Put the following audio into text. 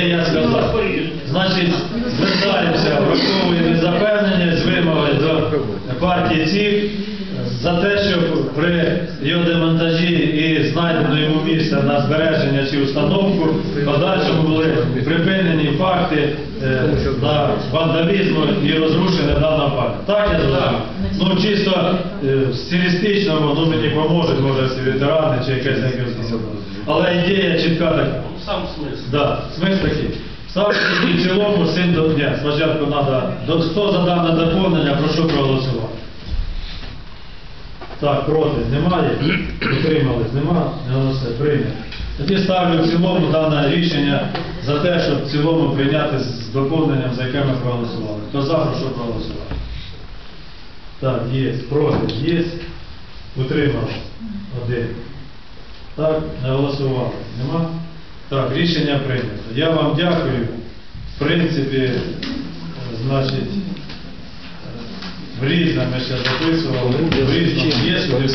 Я сказав, значить, звертаємося, враховуємо запевнення з вимоги до партії ЦІК за те, щоб при його демонтажі і знайдено йому місце на збереження чи установку, в подальшому були припинені факти е, на вандалізму і розрушення даного парку. Так я зрозумів? Ну чисто е, стилістично, ну мені поможуть, може, ветерани чи якесь таке. Але ідея чітка така. Сам смисл. Да, смисл такий. Ставити в цілому син до дня. Спочатку треба. До хто за дане доповнення, прошу проголосувати. Так, проти немає. Утримались, нема. Не голосує. Прийнято. Тоді ставлю в цілому дане рішення за те, щоб в цілому прийняти з доповненням, за яке ми проголосували. Хто за, прошу проголосувати. Так, є. Проти, є. Утримались. Один. Так, не голосували. Нема? Так, рішення прийнято. Я вам дякую. В принципі, е, значить, е, в ми ще записували, в різному є, куди